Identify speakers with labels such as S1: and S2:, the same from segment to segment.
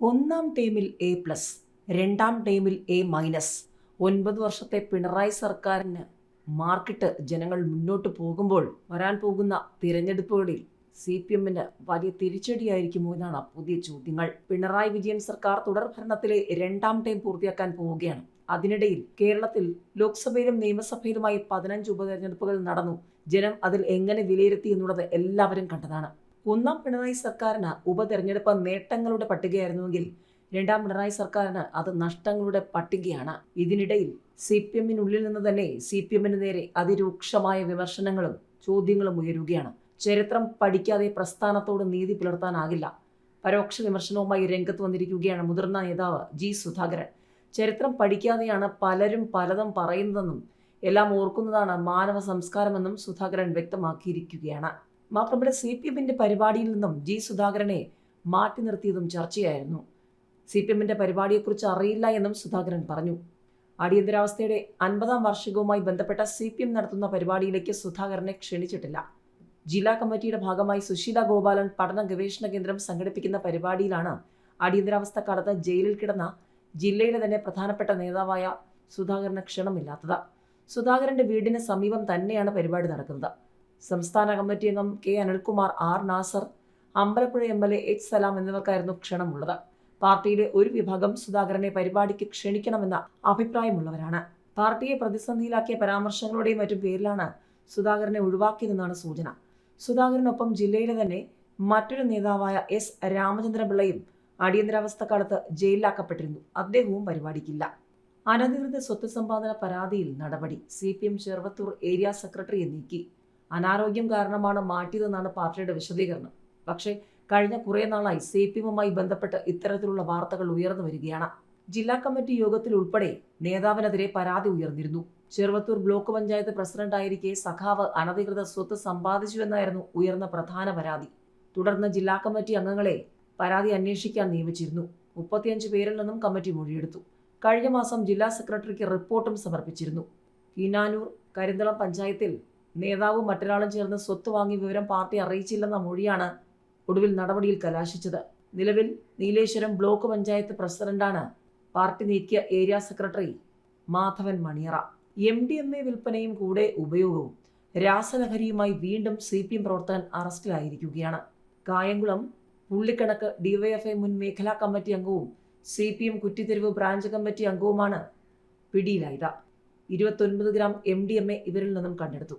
S1: ഒന്നാം ടേമിൽ A plus രണ്ടാം ടേമിൽ എ മൈനസ് ഒൻപത് വർഷത്തെ പിണറായി സർക്കാരിന് മാർക്കിട്ട് ജനങ്ങൾ മുന്നോട്ട് പോകുമ്പോൾ വരാൻ പോകുന്ന തിരഞ്ഞെടുപ്പുകളിൽ സി പി എമ്മിന് വലിയ തിരിച്ചടിയായിരിക്കുമോ എന്നാണ് പുതിയ ചോദ്യങ്ങൾ. പിണറായി വിജയൻ സർക്കാർ തുടർ ഭരണത്തിലെ രണ്ടാം ടൈം പൂർത്തിയാക്കാൻ പോവുകയാണ്. അതിനിടയിൽ കേരളത്തിൽ ലോക്സഭയിലും നിയമസഭയിലുമായി പതിനഞ്ച് ഉപതെരഞ്ഞെടുപ്പുകൾ നടന്നു. ജനം അതിൽ എങ്ങനെ വിലയിരുത്തി എന്നുള്ളത് എല്ലാവരും കണ്ടതാണ്. ഒന്നാം പിണറായി സർക്കാരിന് ഉപതെരഞ്ഞെടുപ്പ് നേട്ടങ്ങളുടെ പട്ടികയായിരുന്നുവെങ്കിൽ രണ്ടാം പിണറായി സർക്കാരിന് അത് നഷ്ടങ്ങളുടെ പട്ടികയാണ്. ഇതിനിടയിൽ സി പി എമ്മിനുള്ളിൽ നിന്ന് തന്നെ സി പി എമ്മിന് നേരെ അതിരൂക്ഷമായ വിമർശനങ്ങളും ചോദ്യങ്ങളും ഉയരുകയാണ്. ചരിത്രം പഠിക്കാതെ പ്രസ്ഥാനത്തോട് നീതി പുലർത്താനാകില്ല. പരോക്ഷ വിമർശനവുമായി രംഗത്ത് വന്നിരിക്കുകയാണ് മുതിർന്ന നേതാവ് ജി സുധാകരൻ. ചരിത്രം പഠിക്കാതെയാണ് പലരും പലതും പറയുന്നതെന്നും എല്ലാം ഓർക്കുന്നതാണ് മാനവ സംസ്കാരമെന്നും സുധാകരൻ വ്യക്തമാക്കിയിരിക്കുകയാണ്. മാത്രമല്ല സി പി എമ്മിന്റെ പരിപാടിയിൽ നിന്നും ജി സുധാകരനെ മാറ്റി നിർത്തിയതും ചർച്ചയായിരുന്നു. സി പി എമ്മിന്റെ പരിപാടിയെക്കുറിച്ച് അറിയില്ല എന്നും സുധാകരൻ പറഞ്ഞു. അടിയന്തരാവസ്ഥയുടെ അൻപതാം വാർഷികവുമായി ബന്ധപ്പെട്ട സി പി എം നടത്തുന്ന പരിപാടിയിലേക്ക് സുധാകരനെ ക്ഷണിച്ചിട്ടില്ല. ജില്ലാ കമ്മിറ്റിയുടെ ഭാഗമായി സുശീല ഗോപാലൻ പഠന ഗവേഷണ കേന്ദ്രം സംഘടിപ്പിക്കുന്ന പരിപാടിയിലാണ് അടിയന്തരാവസ്ഥ കാലത്ത് ജയിലിൽ കിടന്ന ജില്ലയിലെ തന്നെ പ്രധാനപ്പെട്ട നേതാവായ സുധാകരന് ക്ഷണമില്ലാത്തത്. സുധാകരന്റെ വീടിന് സമീപം തന്നെയാണ് പരിപാടി നടക്കുന്നത്. സംസ്ഥാന കമ്മിറ്റി അംഗം K Anilkumar R Nasar Ambalappuzha M L A H Salam എന്നിവർക്കായിരുന്നു ക്ഷണമുള്ളത്. പാർട്ടിയിലെ ഒരു വിഭാഗം സുധാകരനെ പരിപാടിക്ക് ക്ഷണിക്കണമെന്ന അഭിപ്രായമുള്ളവരാണ്. പാർട്ടിയെ പ്രതിസന്ധിയിലാക്കിയ പരാമർശങ്ങളുടെയും മറ്റും പേരിലാണ് സുധാകരനെ ഒഴിവാക്കിയതെന്നാണ് സൂചന. സുധാകരനൊപ്പം ജില്ലയിലെ തന്നെ മറ്റൊരു നേതാവായ എസ് രാമചന്ദ്രപിള്ളയും അടിയന്തരാവസ്ഥ കാലത്ത് ജയിലിലാക്കപ്പെട്ടിരുന്നു. അദ്ദേഹവും പരിപാടിക്കില്ല. അനധികൃത സ്വത്ത് സമ്പാദന പരാതിയിൽ നടപടി. C P M Cheruvathur area സെക്രട്ടറിയെ നീക്കി. അനാരോഗ്യം കാരണമാണ് മാറ്റിയതെന്നാണ് പാർട്ടിയുടെ വിശദീകരണം. പക്ഷേ കഴിഞ്ഞ കുറേ നാളായി സി പി എമ്മുമായി ബന്ധപ്പെട്ട് ഇത്തരത്തിലുള്ള വാർത്തകൾ ഉയർന്നു വരികയാണ്. ജില്ലാ കമ്മിറ്റി യോഗത്തിൽ ഉൾപ്പെടെ നേതാവിനെതിരെ പരാതി ഉയർന്നിരുന്നു. ചെറുവത്തൂർ ബ്ലോക്ക് പഞ്ചായത്ത് പ്രസിഡന്റായിരിക്കെ സഖാവ് അനധികൃത സ്വത്ത് സമ്പാദിച്ചുവെന്നായിരുന്നു ഉയർന്ന പ്രധാന പരാതി. തുടർന്ന് ജില്ലാ കമ്മിറ്റി അംഗങ്ങളെ പരാതി അന്വേഷിക്കാൻ നിയമിച്ചിരുന്നു. മുപ്പത്തിയഞ്ച് പേരിൽ നിന്നും കമ്മിറ്റി മൊഴിയെടുത്തു. കഴിഞ്ഞ മാസം ജില്ലാ സെക്രട്ടറിക്ക് റിപ്പോർട്ടും സമർപ്പിച്ചിരുന്നു. കീനാനൂർ കരിന്തളം പഞ്ചായത്തിൽ നേതാവും മറ്റൊരാളും ചേർന്ന് സ്വത്ത് വാങ്ങി വിവരം പാർട്ടി അറിയിച്ചില്ലെന്ന മൊഴിയാണ് ഒടുവിൽ നടപടിയിൽ കലാശിച്ചത്. നിലവിൽ നീലേശ്വരം ബ്ലോക്ക് പഞ്ചായത്ത് പ്രസിഡന്റാണ് പാർട്ടി നീക്കിയ area secretary Madhavan Maniyara. M D M A വിൽപ്പനയും കൂടെ ഉപയോഗവും രാസലഹരിയുമായി വീണ്ടും സി പി എം പ്രവർത്തകൻ അറസ്റ്റിലായിരിക്കുകയാണ് കായംകുളം പുള്ളിക്കണക്ക് ഡിവൈഎഫ്ഐ മുൻ മേഖലാ കമ്മിറ്റി അംഗവും C P M Kuttitheruvu branch committee അംഗവുമാണ് പിടിയിലായത്. ഇരുപത്തൊൻപത് gram M D M A ഇവരിൽ നിന്നും കണ്ടെടുത്തു.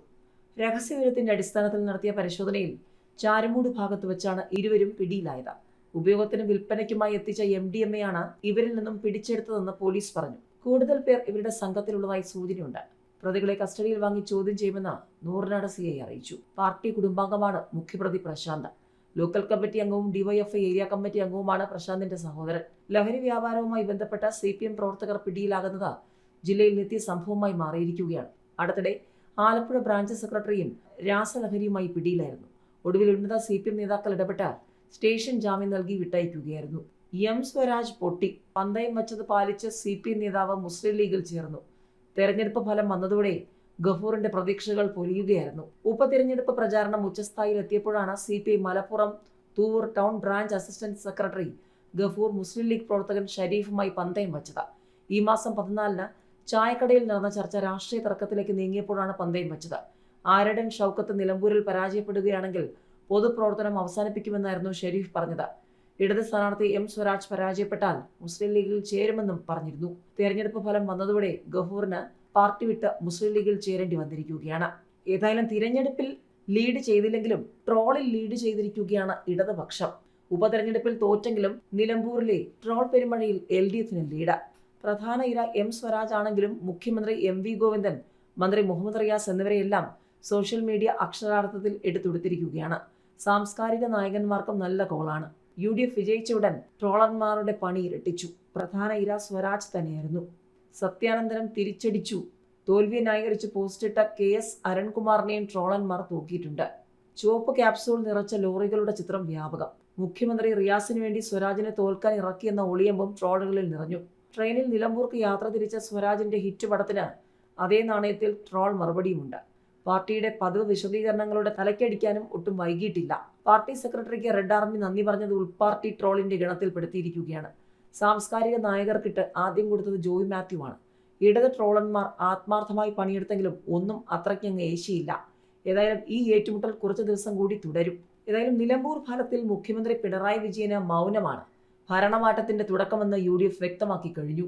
S1: രഹസ്യവിവരത്തിന്റെ അടിസ്ഥാനത്തിൽ നടത്തിയ പരിശോധനയിൽ ചാരമൂട് ഭാഗത്ത് വെച്ചാണ് ഇരുവരും പിടിയിലായത്. ഉപയോഗത്തിനും വിൽപ്പനയ്ക്കുമായി എത്തിച്ച എം ഡി എം എയാണ് ഇവരിൽ നിന്നും പിടിച്ചെടുത്തതെന്ന് പോലീസ് പറഞ്ഞു. കൂടുതൽ പേർ ഇവരുടെ സംഘത്തിലുള്ളതായി സൂചനയുണ്ട്. പ്രതികളെ കസ്റ്റഡിയിൽ വാങ്ങി ചോദ്യം ചെയ്യുമെന്ന് നൂറിനാട് സി ഐ അറിയിച്ചു. പാർട്ടി കുടുംബാംഗമാണ് മുഖ്യപ്രതി പ്രശാന്ത്. ലോക്കൽ കമ്മിറ്റി അംഗവും ഡിവൈഎഫ്ഐ ഏരിയ കമ്മിറ്റി അംഗവുമാണ് പ്രശാന്തിന്റെ സഹോദരൻ. ലഹരി വ്യാപാരവുമായി ബന്ധപ്പെട്ട സി പി എം പ്രവർത്തകർ പിടിയിലാകുന്നത് ജില്ലയിൽ നിത്യ സംഭവമായി മാറിയിരിക്കുകയാണ്. അടുത്തിടെ ആലപ്പുഴ ബ്രാഞ്ച് സെക്രട്ടറിയും രാസലഹരിയുമായി പിടിയിലായിരുന്നു. ഒടുവിൽ ഉന്നത സി പി എം നേതാക്കൾ ഇടപെട്ട് സ്റ്റേഷൻ ജാമ്യം നൽകി വിട്ടയക്കുകയായിരുന്നു. എം സ്വരാജ് പൊട്ടി. പന്തയം വച്ചത് പാലിച്ച് സി പി എം നേതാവ് മുസ്ലിം ലീഗിൽ ചേർന്നു. തെരഞ്ഞെടുപ്പ് ഫലം വന്നതോടെ ഗഫൂറിന്റെ പ്രതീക്ഷകൾ പൊലിയുകയായിരുന്നു. ഉപതെരഞ്ഞെടുപ്പ് പ്രചാരണം ഉച്ചസ്ഥായിൽ എത്തിയപ്പോഴാണ് C P I Malappuram Thuvvur town branch assistant secretary Gafoor Muslim League പ്രവർത്തകൻ ഷരീഫുമായി പന്തയം വച്ചത്. ഈ മാസം പതിനാലിന് ചായക്കടയിൽ നടന്ന ചർച്ച രാഷ്ട്രീയ തർക്കത്തിലേക്ക് നീങ്ങിയപ്പോഴാണ് പന്തയം വച്ചത്. ആരടൻ ഷൗക്കത്ത് നിലമ്പൂരിൽ പരാജയപ്പെടുകയാണെങ്കിൽ പൊതുപ്രവർത്തനം അവസാനിപ്പിക്കുമെന്നായിരുന്നു ഷെരീഫ് പറഞ്ഞത്. ഇടത് സ്ഥാനാർത്ഥി എം സ്വരാജ് പരാജയപ്പെട്ടാൽ മുസ്ലിം ലീഗിൽ ചേരുമെന്നും പറഞ്ഞിരുന്നു. തെരഞ്ഞെടുപ്പ് ഫലം വന്നതോടെ ഗഫൂറിന് പാർട്ടി വിട്ട് മുസ്ലിം ലീഗിൽ ചേരേണ്ടി വന്നിരിക്കുകയാണ്. ഏതായാലും തിരഞ്ഞെടുപ്പിൽ ലീഡ് ചെയ്തില്ലെങ്കിലും ട്രോളിൽ ലീഡ് ചെയ്തിരിക്കുകയാണ് ഇടതുപക്ഷം. ഉപതെരഞ്ഞെടുപ്പിൽ തോറ്റെങ്കിലും നിലമ്പൂരിലെ ട്രോൾ പെരുമഴയിൽ എൽ ഡി എഫിന് ലീഡ്. പ്രധാന ഇര എം സ്വരാജ് ആണെങ്കിലും മുഖ്യമന്ത്രി എം വി ഗോവിന്ദൻ മന്ത്രി മുഹമ്മദ് റിയാസ് എന്നിവരെയെല്ലാം സോഷ്യൽ മീഡിയ അക്ഷരാർത്ഥത്തിൽ എടുത്തുടുത്തിരിക്കുകയാണ്. സാംസ്കാരിക നായകന്മാർക്കും നല്ല കോളാണ്. യു ഡി എഫ് വിജയിച്ച ഉടൻ ട്രോളർമാരുടെ പണി ഇരട്ടിച്ചു. പ്രധാന ഇര സ്വരാജ് തന്നെയായിരുന്നു. സത്യാനന്ദനം തിരിച്ചടിച്ചു. തോൽവിയെ ന്യായീകരിച്ച് പോസ്റ്റിട്ട കെ എസ് അരുൺകുമാറിനെയും ട്രോളന്മാർ തൂക്കിയിട്ടുണ്ട്. ചുവപ്പ് ക്യാപ്സൂൾ നിറച്ച ലോറികളുടെ ചിത്രം വ്യാപകം. മുഖ്യമന്ത്രി റിയാസിന് വേണ്ടി സ്വരാജിനെ തോൽക്കാൻ ഇറക്കിയെന്ന ഒളിയമ്പും ട്രോളുകളിൽ നിറഞ്ഞു. ട്രെയിനിൽ നിലമ്പൂർക്ക് യാത്ര തിരിച്ച സ്വരാജിന്റെ ഹിറ്റ് പടത്തിന് അതേ നാണയത്തിൽ ട്രോൾ മറുപടിയുമുണ്ട്. പാർട്ടിയുടെ പതിവ് വിശദീകരണങ്ങളുടെ തലക്കടിക്കാനും ഒട്ടും വൈകിയിട്ടില്ല. പാർട്ടി സെക്രട്ടറിക്ക് റെഡ് ആർമി നന്ദി പറഞ്ഞത് ഉൾപാർട്ടി ട്രോളിന്റെ ഗണത്തിൽപ്പെടുത്തിയിരിക്കുകയാണ്. സാംസ്കാരിക നായകർക്കിട്ട് ആദ്യം കൊടുത്തത് ജോയ് മാത്യു ആണ് ഇടത് ട്രോളന്മാർ ആത്മാർത്ഥമായി പണിയെടുത്തെങ്കിലും ഒന്നും അത്രയ്ക്കങ്ങ് ഏശിയില്ല. ഏതായാലും ഈ ഏറ്റുമുട്ടൽ കുറച്ച് ദിവസം കൂടി തുടരും. ഏതായാലും നിലമ്പൂർ ഫലത്തിൽ മുഖ്യമന്ത്രി പിണറായി വിജയന് മൗനമാണ്. ഭരണമാറ്റത്തിന്റെ തുടക്കമെന്ന് യു ഡി എഫ് വ്യക്തമാക്കി കഴിഞ്ഞു.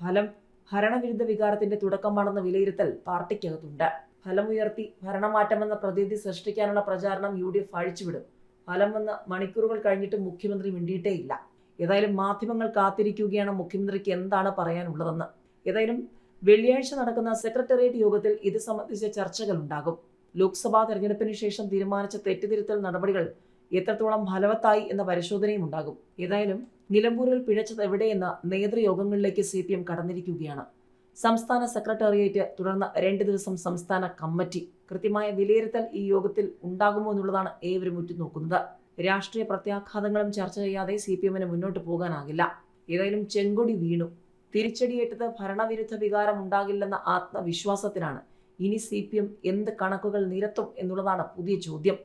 S1: ഫലം ഭരണവിരുദ്ധ വികാരത്തിന്റെ തുടക്കമാണെന്ന വിലയിരുത്തൽ പാർട്ടിക്കകത്തുണ്ട്. ഫലമുയർത്തി ഭരണമാറ്റമെന്ന പ്രതീതി സൃഷ്ടിക്കാനുള്ള പ്രചാരണം യു ഡി എഫ് അഴിച്ചുവിടും. ഫലം വന്ന് മണിക്കൂറുകൾ കഴിഞ്ഞിട്ട് മുഖ്യമന്ത്രി മിണ്ടിയിട്ടേയില്ല. ഏതായാലും മാധ്യമങ്ങൾ കാത്തിരിക്കുകയാണ് മുഖ്യമന്ത്രിക്ക് എന്താണ് പറയാനുള്ളതെന്ന്. ഏതായാലും വെള്ളിയാഴ്ച നടക്കുന്ന സെക്രട്ടേറിയറ്റ് യോഗത്തിൽ ഇത് സംബന്ധിച്ച ചർച്ചകൾ ഉണ്ടാകും. ലോക്സഭാ തെരഞ്ഞെടുപ്പിന് ശേഷം തീരുമാനിച്ച തെറ്റുതിരുത്തൽ നടപടികൾ എത്രത്തോളം ഫലവത്തായി എന്ന പരിശോധനയും ഉണ്ടാകും. ഏതായാലും നിലമ്പൂരിൽ പിഴച്ചത് എവിടെയെന്ന നേതൃയോഗങ്ങളിലേക്ക് സി പി എം കടന്നിരിക്കുകയാണ്. സംസ്ഥാന സെക്രട്ടേറിയറ്റ് തുടർന്ന് രണ്ട് ദിവസം സംസ്ഥാന കമ്മിറ്റി കൃത്യമായ വിലയിരുത്തൽ ഈ യോഗത്തിൽ ഉണ്ടാകുമോ എന്നുള്ളതാണ് ഏവരും ഉറ്റുനോക്കുന്നത് രാഷ്ട്രീയ പ്രത്യാഘാതങ്ങളും ചർച്ച ചെയ്യാതെ സി പി എമ്മിന് മുന്നോട്ട് പോകാനാകില്ല. ഏതായാലും ചെങ്കൊടി വീണു. തിരിച്ചടിയേറ്റത് ഭരണവിരുദ്ധ വികാരം ഉണ്ടാകില്ലെന്ന ആത്മവിശ്വാസത്തിനാണ് ഇനി സി പി എം എന്ത് കണക്കുകൾ നിരത്തും എന്നുള്ളതാണ് പുതിയ ചോദ്യം.